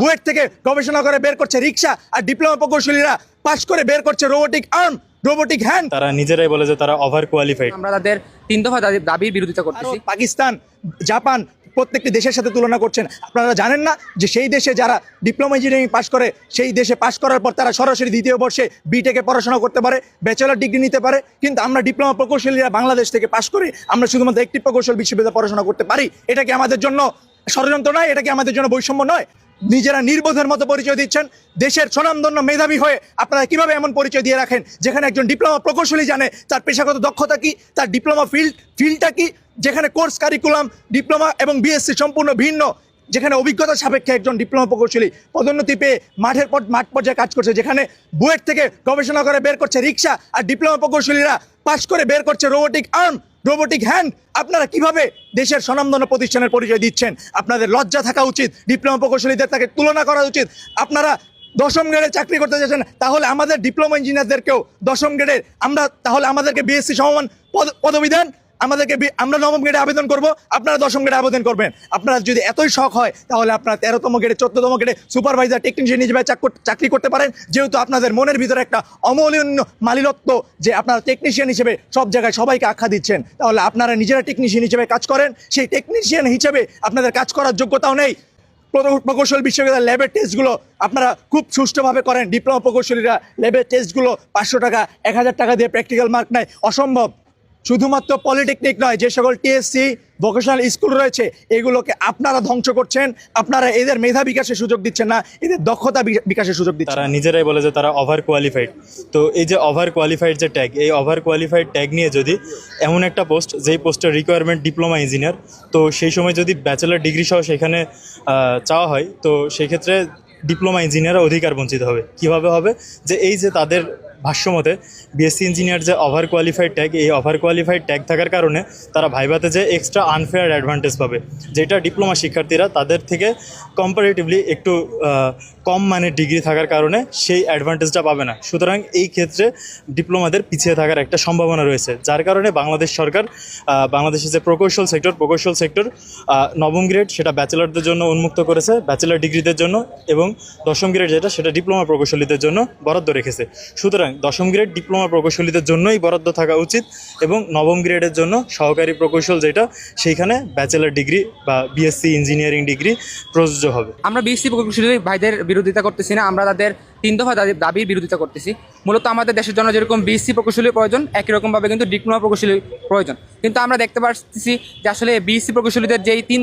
বুয়েট থেকে গবেষণা করে বের করছে রিক্সা আর ডিপ্লোমা প্রকৌশলীরা পাশ করে বের করছে রোবোটিক আর্ম। রোবোটিক হ্যান্ড তারা নিজেরাই বলে যে তারা ওভার কোয়ালিফাইড আমরা তাদের তিন দফা দাবি- দাবির বিরোধিতা করতেছি। পাকিস্তান জাপান প্রত্যেকটি দেশের সাথে তুলনা করছেন। আপনারা জানেন না যে সেই দেশে যারা ডিপ্লোমা ইঞ্জিনিয়ারিং পাশ করে সেই দেশে পাশ করার পর তারা সরাসরি দ্বিতীয় বর্ষে বিটেকে পড়াশোনা করতে পারে ব্যাচেলার ডিগ্রি নিতে পারে কিন্তু আমরা ডিপ্লোমা প্রকৌশলীরা বাংলাদেশ থেকে পাশ করে আমরা শুধুমাত্র একটি প্রকৌশল বিশ্ববিদ্যালয়ে পড়াশোনা করতে পারি। এটা কি আমাদের জন্য ষড়যন্ত্র নয়? এটা কি আমাদের জন্য বৈষম্য নয়? নিজেরা নির্বোধের মতো পরিচয় দিচ্ছেন। দেশের স্বনামধন্য মেধাবী হয়ে আপনারা কীভাবে এমন পরিচয় দিয়ে রাখেন? যেখানে একজন ডিপ্লোমা প্রকৌশলী জানে তার পেশাগত দক্ষতা কি, তার ডিপ্লোমা ফিল্ড ফিল্ডটা কি, যেখানে কোর্স কারিকুলাম, ডিপ্লোমা এবং বিএসসি সম্পূর্ণ ভিন্ন। যেখানে অভিজ্ঞতা সাপেক্ষে একজন ডিপ্লোমা প্রকৌশলী পদোন্নতি পেয়ে মাঠের পর মাঠ পর্যায়ে কাজ করছে, যেখানে বুয়েট থেকে গবেষণা করে বের করছে রিক্সা আর ডিপ্লোমা প্রকৌশলীরা পাশ করে বের করছে রোবোটিক আর্ম রোবোটিক হ্যান্ড আপনারা কীভাবে দেশের স্বনামধন্য প্রতিষ্ঠানের পরিচয় দিচ্ছেন? আপনাদের লজ্জা থাকা উচিত ডিপ্লোমা প্রকৌশলীদের তাকে তুলনা করা উচিত। আপনারা দশম গ্রেডে চাকরি করতে চাইছেন, তাহলে আমাদের ডিপ্লোমা ইঞ্জিনিয়ারদেরকেও দশম গ্রেডের আমরা তাহলে আমাদেরকে বিএসসি সমমান পদ- পদবি দেন। আমাদেরকে আমরা নবম গ্রেডে আবেদন করব, আপনারা দশম গ্রেডে আবেদন করবেন। আপনারা যদি এতই শখ হয়, তাহলে আপনারা তেরোতম গ্রেডে চোদ্দতম গ্রেডে সুপারভাইজার টেকনিশিয়ান হিসেবে চাকরি করতে পারেন। যেহেতু আপনাদের মনের ভিতরে একটা অমূল্য মালিলত্ব যে আপনারা টেকনিশিয়ান হিসেবে সব জায়গায় সবাইকে আখ্যা দিচ্ছেন, তাহলে আপনারা নিজেরা টেকনিশিয়ান হিসেবে কাজ করেন। সেই টেকনিশিয়ান হিসেবে আপনাদের কাজ করার যোগ্যতাও নেই। প্রকৌশল বিশ্ববিদ্যালয়ের ল্যাবের টেস্টগুলো আপনারা খুব সুষ্ঠুভাবে করেন। ডিপ্লোমা প্রকৌশলীরা ল্যাবের টেস্টগুলো পাঁচশো টাকা, এক হাজার টাকা দিয়ে প্র্যাকটিক্যাল মার্ক নেয়। অসম্ভব। শুধুমাত্র পলিটেকনিক নয় যে সকল টিএসসি ভোকেশনাল স্কুল রয়েছে এগুলোকে আপনারা ধ্বংস করছেন আপনারা এদের মেধা বিকাশের সুযোগ দিচ্ছেন না এদের দক্ষতা বিকাশের সুযোগ দিচ্ছেন তারা নিজেরাই বলে যে তারা ওভার কোয়ালিফাইড তো এই যে ওভার কোয়ালিফাইড যে ট্যাগ এই ওভার কোয়ালিফাইড ট্যাগ নিয়ে যদি এমন একটা পোস্ট যেই পোস্টের রিকোয়ারমেন্ট ডিপ্লোমা ইঞ্জিনিয়ার তো সেই সময় যদি ব্যাচেলার ডিগ্রি সহ সেখানে চাওয়া হয় তো সেক্ষেত্রে ডিপ্লোমা ইঞ্জিনিয়ার অধিকার বঞ্চিত হবে। কীভাবে হবে? যে এই যে তাদের ভাষ্যমতে বিএসসি ইঞ্জিনিয়ার যে ওভার কোয়ালিফাইড ট্যাগ এই ওভার কোয়ালিফাইড ট্যাগ থাকার কারণে তারা ভাইভাতে যে এক্সট্রা আনফেয়ার অ্যাডভান্টেজ পাবে, যেটা ডিপ্লোমা শিক্ষার্থীরা তাদের থেকে কম্পারেটিভলি একটু কম মানের ডিগ্রি থাকার কারণে সেই অ্যাডভান্টেজটা পাবে না। সুতরাং এই ক্ষেত্রে ডিপ্লোমাদের পিছিয়ে থাকার একটা সম্ভাবনা রয়েছে। যার কারণে বাংলাদেশ সরকার বাংলাদেশের যে প্রকৌশল সেক্টর প্রকৌশল সেক্টর নবম গ্রেড সেটা ব্যাচেলারদের জন্য উন্মুক্ত করেছে ব্যাচেলার ডিগ্রিদের জন্য এবং দশম গ্রেড যেটা সেটা ডিপ্লোমা প্রকৌশলীদের জন্য বরাদ্দ রেখেছে। সুতরাং দশম গ্রেড ডিপ্লোমা প্রকৌশলীদের জন্যই বরাদ্দ থাকা উচিত এবং নবম গ্রেডের জন্য সহকারী প্রকৌশল যেটা সেইখানে ব্যাচেলার ডিগ্রি বা বিএসসি ইঞ্জিনিয়ারিং ডিগ্রি প্রযোজ্য হবে। আমরা বিএসসি প্রকৌশলী ভাইদের বিরোধিতা করতেছি না, আমরা তাদের তিন দফা দাবি- দাবির বিরোধিতা করতেছি। মূলত আমাদের দেশের জন্য যেরকম বিএসসি প্রকৌশলী প্রয়োজন, একই রকমভাবে কিন্তু ডিপ্লোমা প্রকৌশলী প্রয়োজন। কিন্তু আমরা দেখতে পাচ্ছি যে আসলে বিএসসি প্রকৌশলীদের যেই তিন